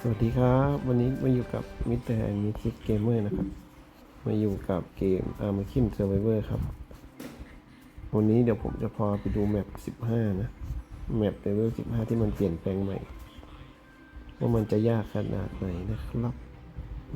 สวัสดีครับ วันนี้มาอยู่กับมิสเตอร์แอนมิซิกเกมเมอร์นะครับ มาอยู่กับเกม a r m a k i n Survivor ครับ วันนี้เดี๋ยวผมจะพาไปดูแมป15 นะ แมปเลเวล15 ที่มันเปลี่ยนแปลงใหม่ ว่ามันจะยากขนาดไหนนะครับ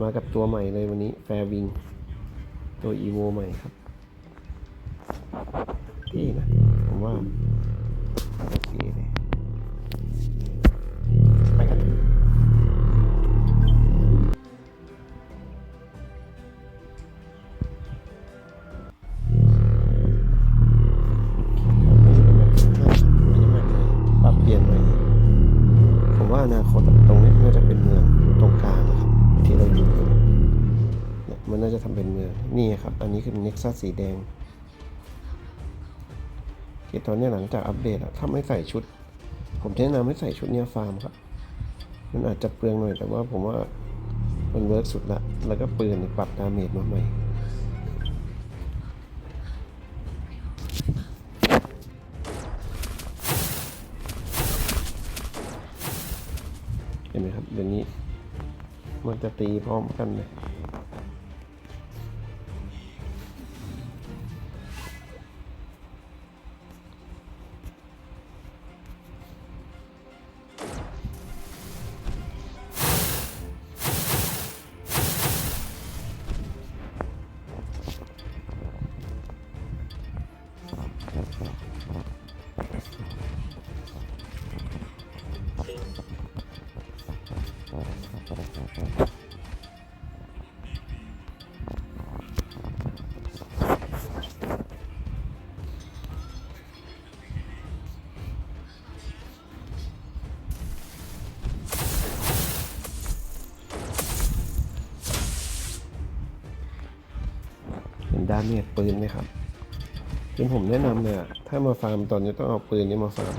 มากับตัวใหม่เลยวันนี้แฟร์วิง ตัว EVO ใหม่ครับที่นะ ผมว่าโอเค ซัสสีแดงคือตอนนี้หลังจากอัปเดตอะถ้าไม่ใส่ชุด ผมแนะนำให้ใส่ชุดเนี้ยฟาร์มครับ มันอาจจะเปลืองหน่อยแต่ว่าผมว่ามันเวิร์กสุดละ แล้วก็ปืนเนี่ยปรับดาเมจมาใหม่เห็นไหมครับเดี๋ยวนี้มันจะตีพร้อมกันเลยาเมจปืนไหมครับเป็นผมแนะนำเลยอะถ้ามาฟาร์มตอนนี้ต้องเอาปืนนี้มาฟาร์ม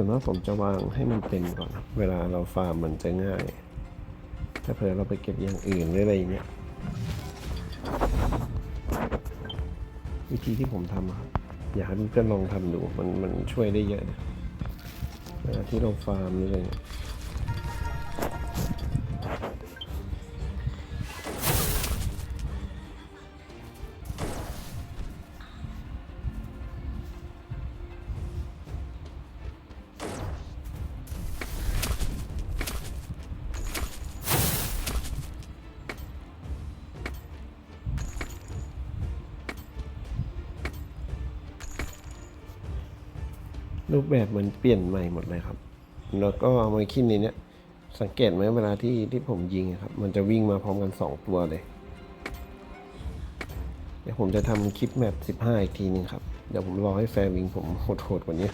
ส่วนมากผมจะวางให้มันเป็นก่อน เวลาเราฟาร์มมันจะง่าย ถ้าเผื่อเราไปเก็บอย่างอื่นหรืออะไรอย่างเงี้ย วิธีที่ผมทำครับอยากให้เพื่อนลองทำดู มันมันช่วยได้เยอะนะที่เราฟาร์มหรืออะไรเงี้ย รูปแบบเหมือนเปลี่ยนใหม่หมดเลยครับ แล้วก็เอามาคิดในเนี้ยสังเกตไหมเวลาที่ที่ผมยิงครับ มันจะวิ่งมาพร้อมกันสองตัวเลย เดี๋ยวผมจะทำคลิปแมป15 อีกทีนึงครับ เดี๋ยวผมรอให้แฟร์วิงผมโหดๆกว่านี้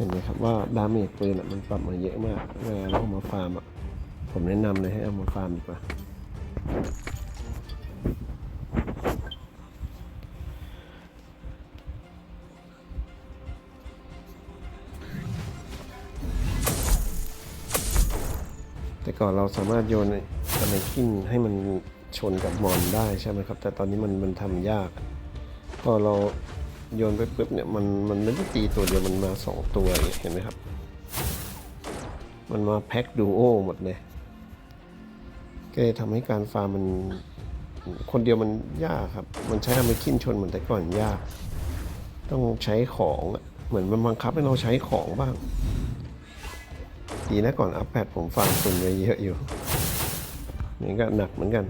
เห็นไหมครับว่าดาเมจปืนมันปรับมาเยอะมากเวลาเราอามาฟาร์มผมแนะนำเลยให้เอามาฟาร์มดีกว่าแต่ก่อนเราสามารถโยนอะไรขึ้นให้มันชนกับมอนได้ใช่ไหมครับ แต่ตอนนี้มันมันทำยาก พอเรา โยนไปปุ๊บเนี่ยมันมันไม่ได้ตีตัวเดียวมันมาสองตัวเห็นไหมครับ มันมาแพ็คดูโอหมดเลยก็เลยทำให้การฟาร์มมันคนเดียวมันยากครับ มันใช้อเมคินชนเหมือนแต่ก่อนยาก ต้องใช้ของเหมือนมันบังคับให้เราใช้ของบ้าง ดีนะก่อนอัพแพดผมฟาร์มตุนไว้เยอะอยู่นี่ก็หนักเหมือนกัน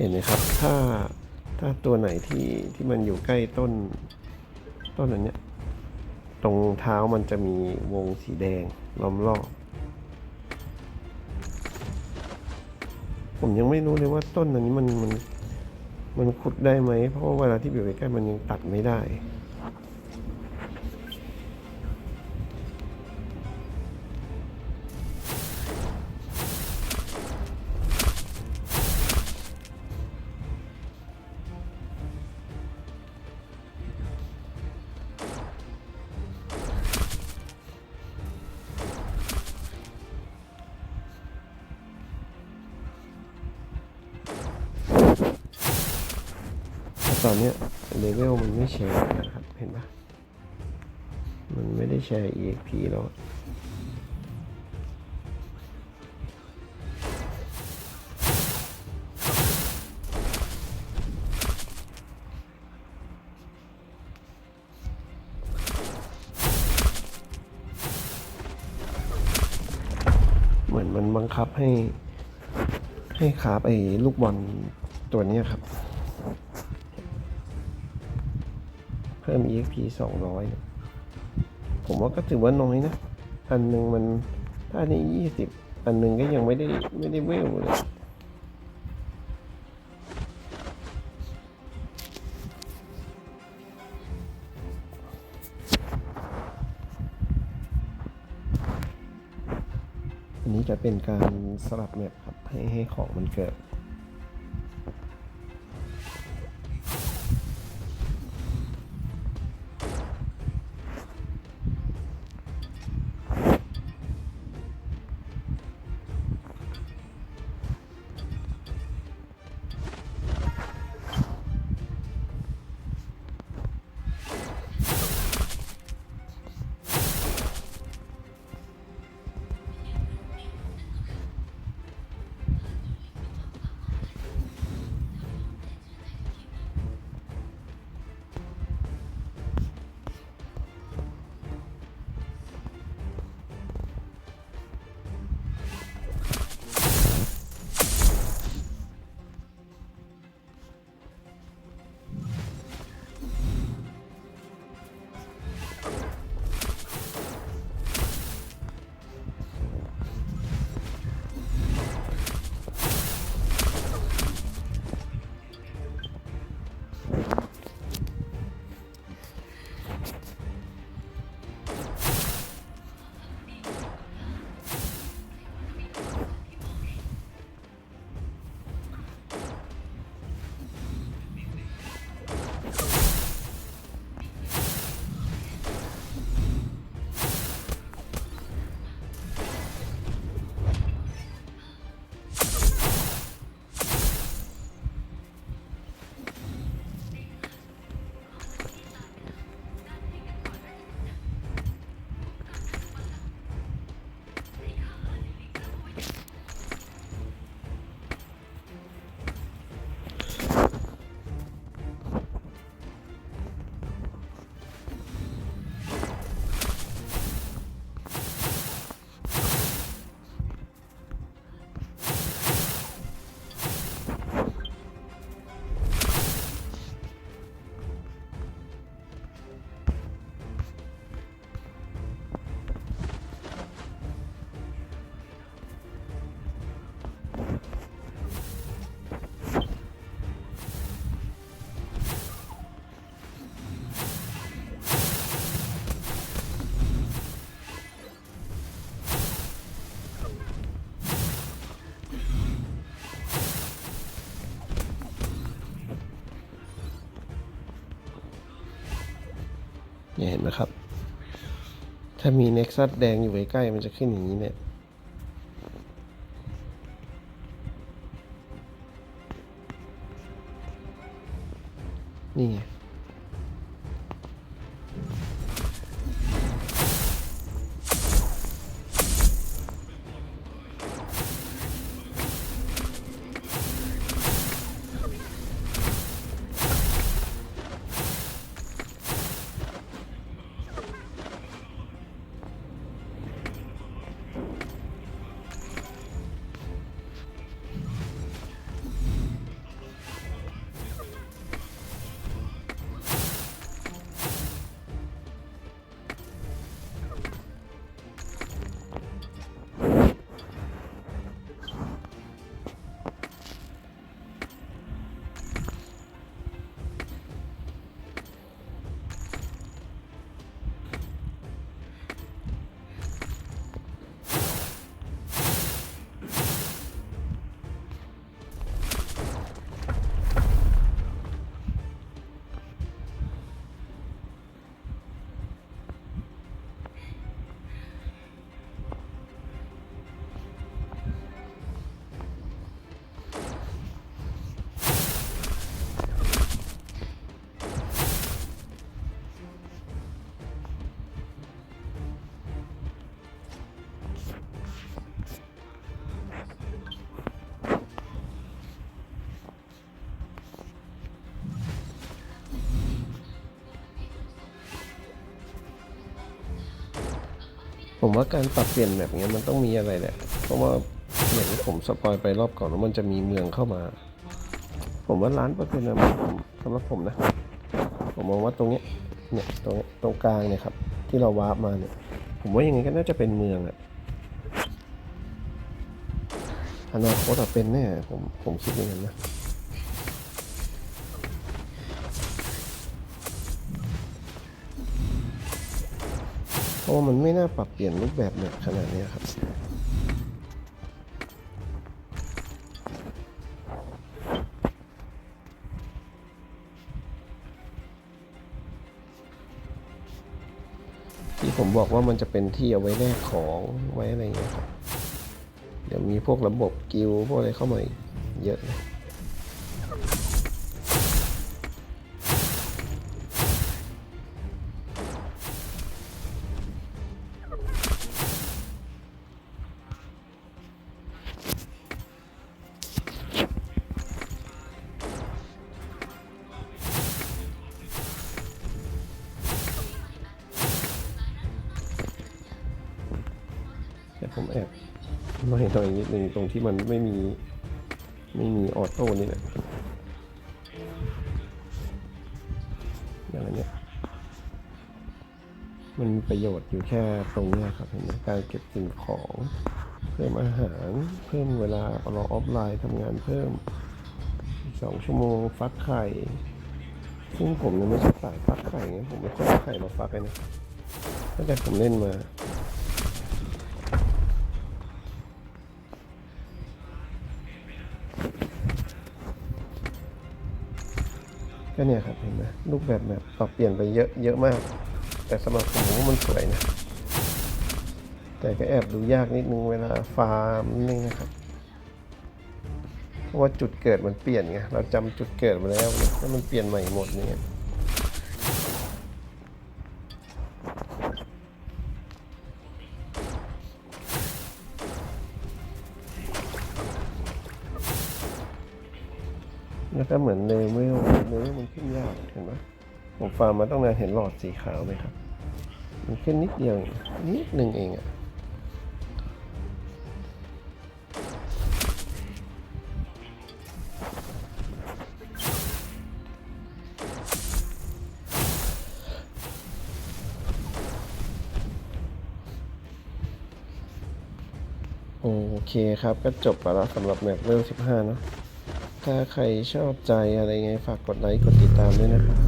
เห็นไหมครับ ถ้าถ้าตัวไหนที่ที่มันอยู่ใกล้ต้นต้นอันเนี้ยตรงเท้ามันจะมีวงสีแดงล้อมรอบผมยังไม่รู้เลยว่าต้นอันนี้มันมันมันขุดได้ไหม เพราะว่าเวลาที่อยู่ใกล้ๆมันยังตัดไม่ได้ ตอนนี้เลเวลมันไม่แชร์นะครับ เห็นปะมันไม่ได้แชร์ EXP แล้วเหมือนมันบังคับให้ให้คาบไอ้ลูกบอลตัวนี้ครับ พิ่ม EXP 200เนี่ยผมว่าก็ถือว่าน้อยนะ อันหนึ่งมันถ้านี่20อันหนึ่งก็ยังไม่ได้ไม่ได้เวลเลยอันนี้จะเป็นการสลับแมปครับให้ให้ของมันเกิด เนี่ยเห็นไหมครับ ถ้ามีเน็กซัสแดงอยู่ใกล้ๆมันจะขึ้นอย่างนี้เนี่ย นี่ไง ผมว่าการปรับเปลี่ยนแบบนี้มันต้องมีอะไรแหละ เพราะว่าเหมือนผมสปอยไปรอบก่อนแล้วมันจะมีเมืองเข้ามา ผมว่าล้านเปอร์เซ็นต์นะผมสำหรับผมนะ ผมมองว่าตรงเนี้ยเนี่ยตรงเนี้ยตรงกลางเนี่ยครับ ที่เราวาร์ปมาเนี่ย ผมว่ายังไงก็น่าจะเป็นเมืองอะอนาคตอะเป็นแน่ผมผมคิดอย่างนั้นนะ ราะว่ามันไม่น่าปรับเปลี่ยนรูปแบบแบบขนาดนี้ครับที่ผมบอกว่ามันจะเป็นที่เอาไว้แลกของไว้อะไรเงี้ยครับ เดี๋ยวมีพวกระบบกิลพวกอะไรเข้ามาเยอะเลย ไม่ตรงนี้นิดนึงตรงที่มันไม่มี ไม่มีออโต้นี่แหละอย่างนเนี้ยมันมีประโยชน์อยู่แค่ตรงนี้ครับเห็นไหมการเก็บสิ่งของ เพิ่มอาหาร เพิ่มเวลารอออฟไลน์ทำงานเพิ่มสองชั่วโมงฟักไข่ ซึ่งผมเนี่ยไม่ใช่สายฟักไข่ไงผมไม่ค่อยไข่มาฟักเลยนะตั้งแต่ผมเล่นมา ก็เนี่ยครับเห็นไหมรูปแบบแบบปรับเปลี่ยนไปเยอะเยอะมาก แต่สำหรับผมผมว่ามันสวยนะแต่ก็แอบดูยากนิดนึงเวลาฟาร์มนี่นะครับเพราะว่าจุดเกิดมันเปลี่ยนไงเราจำจุดเกิดมาแล้วแล้วมันเปลี่ยนใหม่หมดเนี่ยแล้วก็เหมือนเลเวลเลเฟาร์มมาต้องนานเห็นหลอดสีขาวไหมครับ มันขึ้นนิดเดียวนิดหนึ่งเองอะโอเคครับก็จบไปแล้วสำหรับแมปเวล15 เนอะถ้าใครชอบใจอะไรไงฝากกดไลค์ กดติดตามด้วยนะครับ